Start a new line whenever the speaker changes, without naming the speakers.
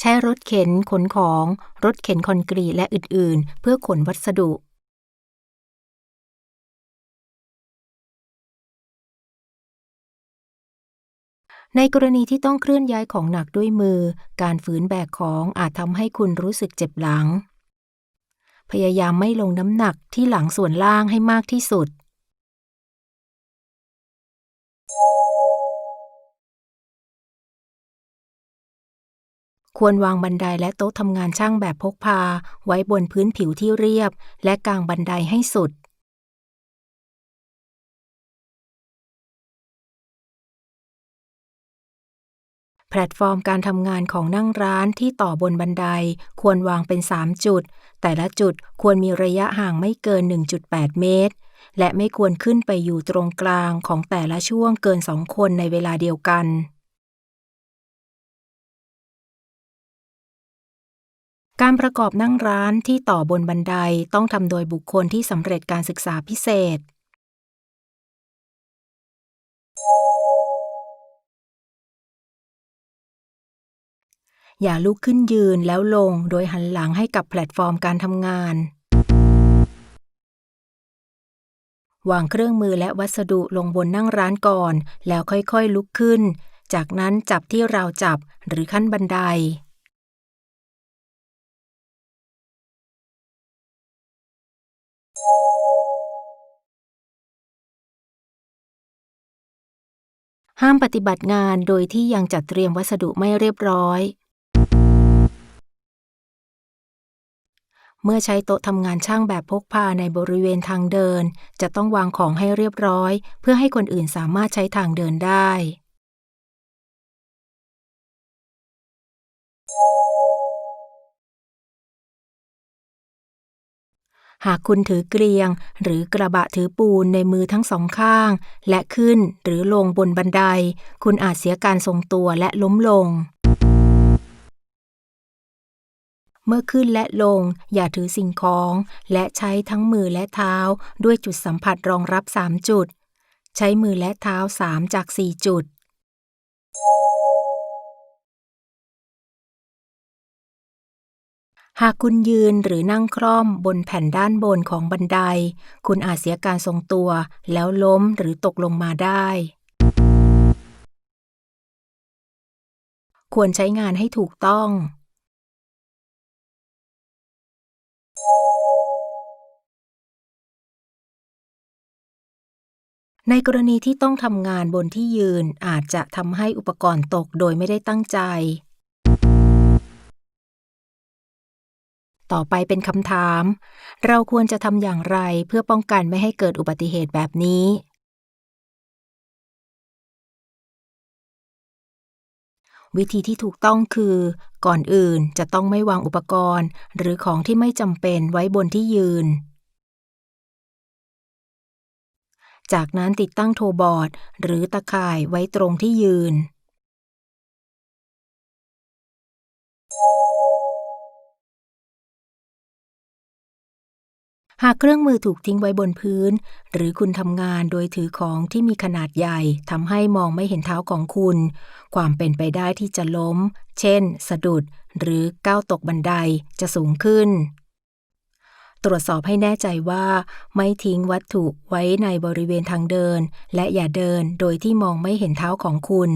ใช้รถเข็นขนของ รถเข็นคอนกรีตและอื่น ๆ เพื่อขนวัสดุ ในกรณีที่ต้องเคลื่อนย้ายของหนักด้วยมือ การฝืนแบกของอาจทำให้คุณรู้สึกเจ็บหลัง พยายามไม่ลงน้ำหนักที่หลังส่วนล่างให้มากที่สุด ควรวางบันไดและโต๊ะทำงานช่างแบบพกพา ไว้บนพื้นผิวที่เรียบ และกางบันไดให้สุด แพลตฟอร์มการทำงานของนั่งร้านที่ต่อบนบันได ควรวางเป็น 3 จุด แต่ละจุดควรมีระยะห่างไม่เกิน 1.8 เมตร และไม่ควรขึ้นไปอยู่ตรงกลางของแต่ละช่วงเกินสองคนในเวลาเดียวกัน การประกอบนั่งร้านที่ต่อบนบันไดต้องทำโดยบุคคลที่สำเร็จการศึกษาพิเศษ อย่าลุกขึ้นยืนแล้วลงโดยหันหลังให้กับแพลตฟอร์มการทำงาน วางเครื่องมือและวัสดุลงบนนั่งร้านก่อน แล้วค่อยๆลุกขึ้น จากนั้นจับที่ราวจับหรือขั้นบันได ห้ามปฏิบัติงานโดยที่ยังจัดเตรียมวัสดุไม่เรียบร้อย เมื่อใช้โต๊ะทำงานช่างแบบพกพาในบริเวณทางเดิน จะต้องวางของให้เรียบร้อย เพื่อให้คนอื่นสามารถใช้ทางเดินได้ หากคุณถือเกลียง หรือกระบะถือปูนในมือทั้งสองข้าง และขึ้นหรือลงบนบันได คุณอาจเสียการทรงตัวและล้มลง เมื่อขึ้นและลง อย่าถือสิ่งของ และใช้ทั้งมือและเท้าด้วยจุดสัมผัสรองรับ 3 จุด ใช้มือและเท้า 3 จาก 4 จุด หากคุณยืนหรือนั่งคล่อมบนแผ่นด้านบนของบันได คุณอาจเสียการทรงตัว แล้วล้มหรือตกลงมาได้ ควรใช้งานให้ถูกต้อง ในกรณีที่ต้องทำงานบนที่ยืนอาจจะทำให้อุปกรณ์ตกโดยไม่ได้ตั้งใจ ต่อไปเป็นคำถาม เราควรจะทำอย่างไรเพื่อป้องกันไม่ให้เกิดอุบัติเหตุแบบนี้ วิธีที่ถูกต้องคือ ก่อนอื่นจะต้องไม่วางอุปกรณ์ หรือของที่ไม่จำเป็นไว้บนที่ยืน จากนั้นติดตั้งโทบอร์ด หรือตะข่ายไว้ตรงที่ยืน หากเครื่องมือถูกทิ้งไว้บนพื้น หรือคุณทำงานโดยถือของที่มีขนาดใหญ่ทำให้มองไม่เห็นเท้าของคุณ ความเป็นไปได้ที่จะล้ม เช่น สะดุด หรือก้าวตกบันไดจะสูงขึ้น ตรวจสอบให้แน่ใจว่า ไม่ทิ้งวัตถุไว้ในบริเวณทางเดิน และอย่าเดินโดยที่มองไม่เห็นเท้าของคุณ